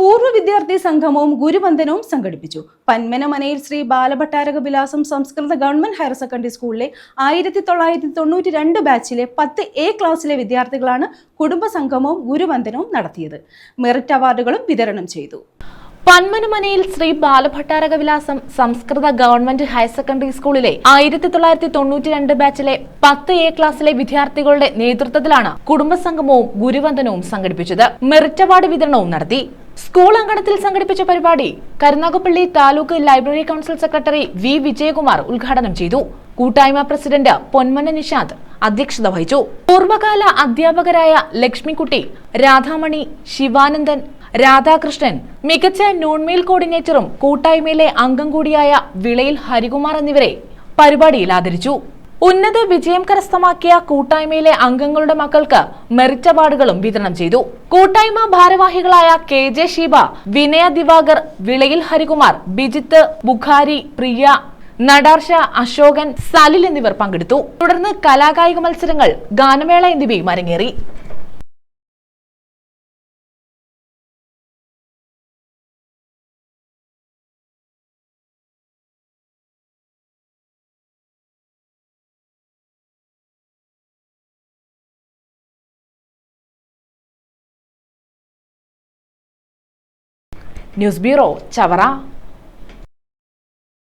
പൂർവ വിദ്യാർത്ഥി സംഗമവും ഗുരുവന്ദനവും സംഘടിപ്പിച്ചു. പന്മനമനയിൽ ശ്രീ ബാലഭട്ടാരക വിലാസം സംസ്കൃത ഗവൺമെന്റ് ഹയർ സെക്കൻഡറി സ്കൂളിലെ ആയിരത്തി തൊള്ളായിരത്തി തൊണ്ണൂറ്റി രണ്ട് ബാച്ചിലെ പത്ത് എ ക്ലാസ്സിലെ വിദ്യാർത്ഥികളാണ് കുടുംബ സംഗമവും ഗുരുവന്ദനവും നടത്തിയത്. മെറിറ്റ് അവാർഡുകളും വിതരണം ചെയ്തു. പന്മനമനയിൽ ശ്രീ ബാലഭട്ടാരക വിലാസം സംസ്കൃത ഗവൺമെന്റ് ഹയർ സെക്കൻഡറി സ്കൂളിലെ ആയിരത്തി തൊള്ളായിരത്തി തൊണ്ണൂറ്റി രണ്ട് ബാച്ചിലെ പത്ത് എ ക്ലാസ്സിലെ വിദ്യാർത്ഥികളുടെ നേതൃത്വത്തിലാണ് കുടുംബസംഗമവും ഗുരുവന്ദനവും സംഘടിപ്പിച്ചത്. മെറിറ്റ് അവാർഡ് വിതരണവും നടത്തി. സ്കൂൾ അങ്കണത്തിൽ സംഘടിപ്പിച്ച പരിപാടി Karunagappally taluk library council secretary V Vijayakumar ഉദ്ഘാടനം ചെയ്തു. കൂട്ടായ്മ പ്രസിഡന്റ് പൊന്മന നിഷാദ് അധ്യക്ഷത വഹിച്ചു. പൂർവകാല അധ്യാപകരായ ലക്ഷ്മിക്കുട്ടി രാധാമണി ശിവാനന്ദൻ രാധാകൃഷ്ണൻ മികച്ച നോൺമെയിൽ കോർഡിനേറ്ററും കൂട്ടായ്മയിലെ അംഗം കൂടിയായ വിളയിൽ ഹരികുമാർ എന്നിവരെ പരിപാടിയിൽ ആദരിച്ചു. ഉന്നത വിജയം കരസ്ഥമാക്കിയ കൂട്ടായ്മയിലെ അംഗങ്ങളുടെ മക്കൾക്ക് മെറിറ്റ് അവാർഡുകളും വിതരണം ചെയ്തു. കൂട്ടായ്മ ഭാരവാഹികളായ കെ ജെ ഷീബ വിനയ ദിവാകർ വിളയിൽ ഹരികുമാർ ബിജിത്ത് ബുഖാരി പ്രിയ നടാർഷ അശോകൻ സലിൽ എന്നിവർ പങ്കെടുത്തു. തുടർന്ന് കലാകായിക മത്സരങ്ങൾ ഗാനമേള എന്നിവയും അരങ്ങേറി. News bureau Chavara